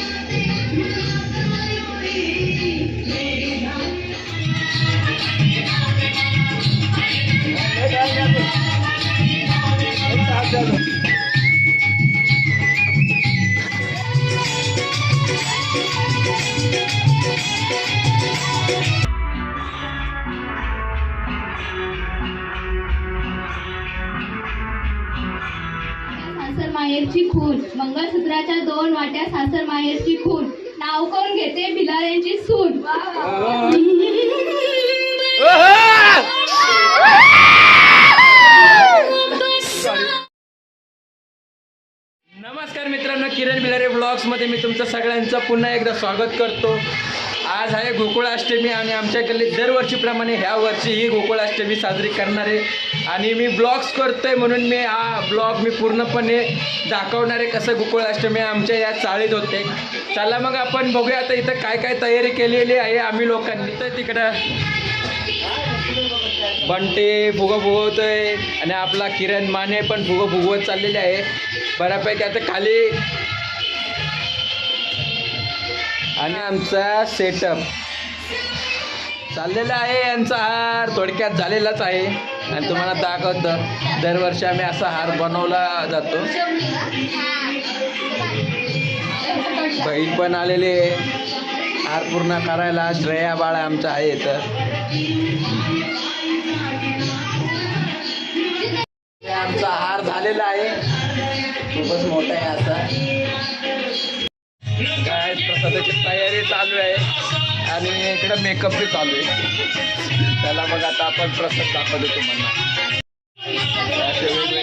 सासर माहेरची खून. मंगळसूत्राच्या दोन वाट्या सासर माहेरची खून. नाव कोण घेते? भिलाऱ्यांची सून. नमस्कार मित्रांनो किरण बिलारे ब्लॉग्समध्ये मी तुमचं सगळ्यांचं पुन्हा एकदा स्वागत करतो. आज आहे गोकुळाष्टमी आणि आमच्याकडे दरवर्षीप्रमाणे ह्या वर्षी ही गोकुळाष्टमी साजरी करणार आहे. आणि मी ब्लॉग्स करतोय म्हणून मी हा ब्लॉग मी पूर्णपणे दाखवणार आहे कसं गोकुळाष्टमी आमच्या या चाळीत होते. चला मग आपण बघूया आता इथं काय काय तयारी केलेली आहे आम्ही लोकांनी. तर तिकडं बंटे फुगं फुगवतोय आणि आपला किरण माने पण फुगं फुगवत चाललेले आहे. बऱ्यापैकी आता खाली आणि आमचा सेटअप चाललेला आहे यांचा हार. थोडक्यात झालेलाच आहे. आणि तुम्हाला दाखवतो. दरवर्षी आम्ही असा हार बनवला जातो. बहीण पण आलेली आहे. हार पूर्ण करायला श्रेया बाळा आमचा आहे इथं आमचा हार झालेला आहे. खूपच मोठा आहे असा. काय प्रसादाची तयारी चालू आहे. आणि इकडं मेकअप बी चालू आहे. त्याला मग आता आपण प्रसाद दाखवतो तुम्हाला. असे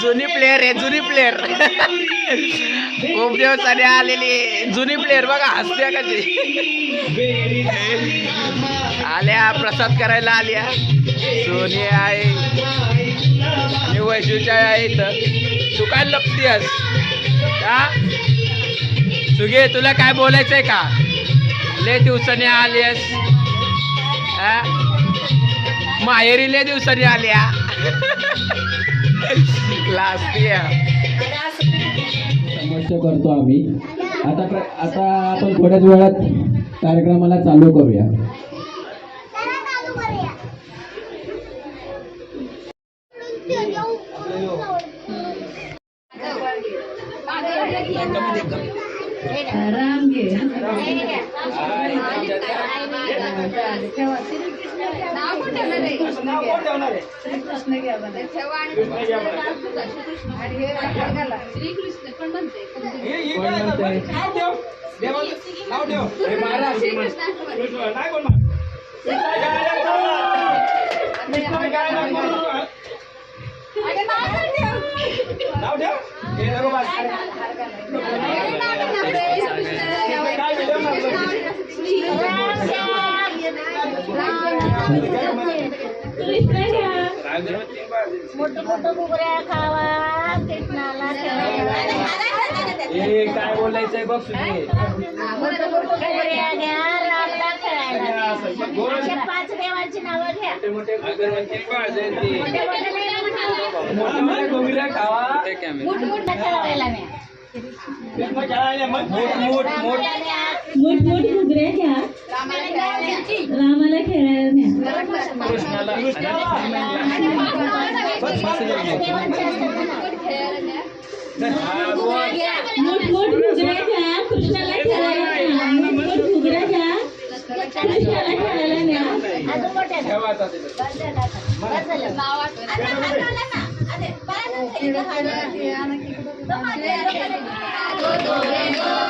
जुनी प्लेअर आहे जुनी प्लेअर खूप दिवसाने आलेली जुनी प्लेअर बघा हसते कशी. आल्या प्रसाद करायला आल्या. सोनी आहे. मी वैशूच्या आहे इथं. तू काय लपतीयस का सुगे तुला काय बोलायचंय का? लय दिवसाने आलीस हा? माहेरी लय दिवसांनी आल्या. लास्ट समस्या करतो आम्ही. आता प्र- आता आपण थोड्याच वेळात कार्यक्रमाला चालू करूया. राम नाव कोण ठेवणार आहे? श्रीकृष्ण घ्या म्हणे. ठेवा आणि श्रीकृष्ण. आणि हे राधा घाला. श्रीकृष्ण पण म्हणते कोण म्हणतंय? श्रीकृष्ण असं म्हणे. अरे नाव तर ठेव. मोठं मोठं बुगऱ्या खावा कृष्णाला ए काय बोलायचंय बघ सुगे मोठं मोठं बुगऱ्या घ्या रामला खेळायला अशा पाच देवांची नावं घ्या मोठे मोठे मोठे मोठे नाही खावा मोठ मोठं खेळवायला म्या. मोठ मोठ मोठ घुगऱ्या घ्या रामाला खेळायला. रामाला खेळायला न्या कृष्णाला पाच देवांची असतात ना. हा, बोल. मोठमोठ घुगऱ्या घ्या कृष्णाला खेळायला मोठमोठ घुगऱ्या घ्या कृष्णाला खेळायला न्या तो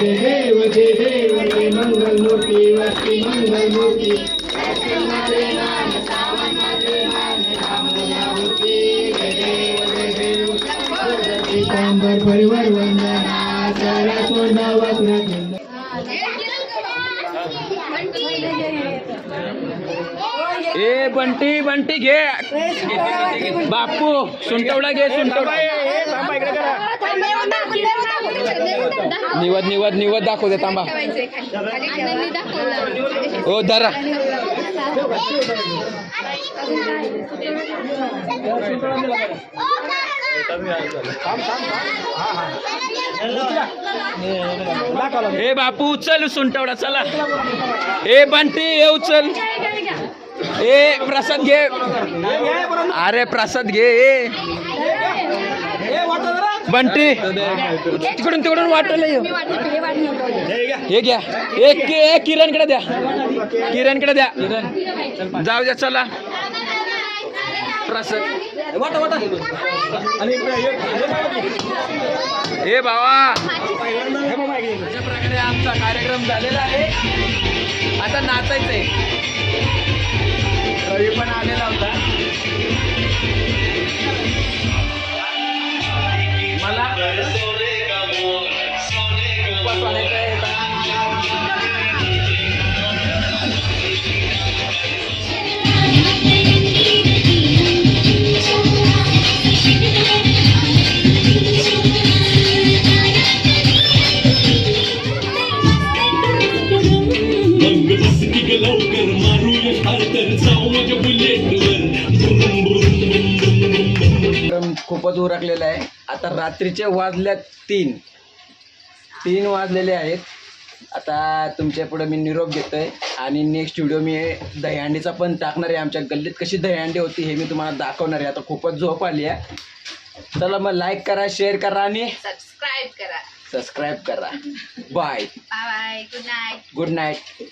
जय देव जय देव जय मंगल मूर्ती वस्ती मंगल मूर्ती परिवार वंदना सारा ए बंटी बंटी घे. बापू सुंटवडा घे सुंटवडा निवद निवद निवद दाखव दे तांबा हो धरा. ए बापू उचल सुंटवडा चला. ए बंटी ए उचल. ए प्रसाद घे. अरे प्रसाद घे ए. बंटी तिकडून तिकडून वाटलं हे घ्या. एक एक किरणकडे द्या. किरणकडे द्या. जाऊ द्या चला. प्रसाद. वाटा वाटा हे भावा. अशा प्रकारे आमचा कार्यक्रम झालेला आहे. आता नाचायचंय. रवी पण आलेला होता. मग बसती ग लवकर मारूया ठार तर जाऊ माझ्या बुलेटवर. खूपच उरकलेला आहे. आता रात्रीचे वाजल्यात तीन. तीन वाजलेले आहेत. आता तुमच्यापुढे मी निरोप घेतोय. आणि नेक्स्ट व्हिडिओ मी दहीहंडीचा पण टाकणार आहे. आमच्या गल्लीत कशी दहीहंडी होती हे मी तुम्हाला दाखवणार आहे. आता खूपच झोप आली आहे. चला मग लाईक करा शेअर करा आणि सबस्क्राईब करा. सबस्क्राईब करा. Bye bye bye good night good night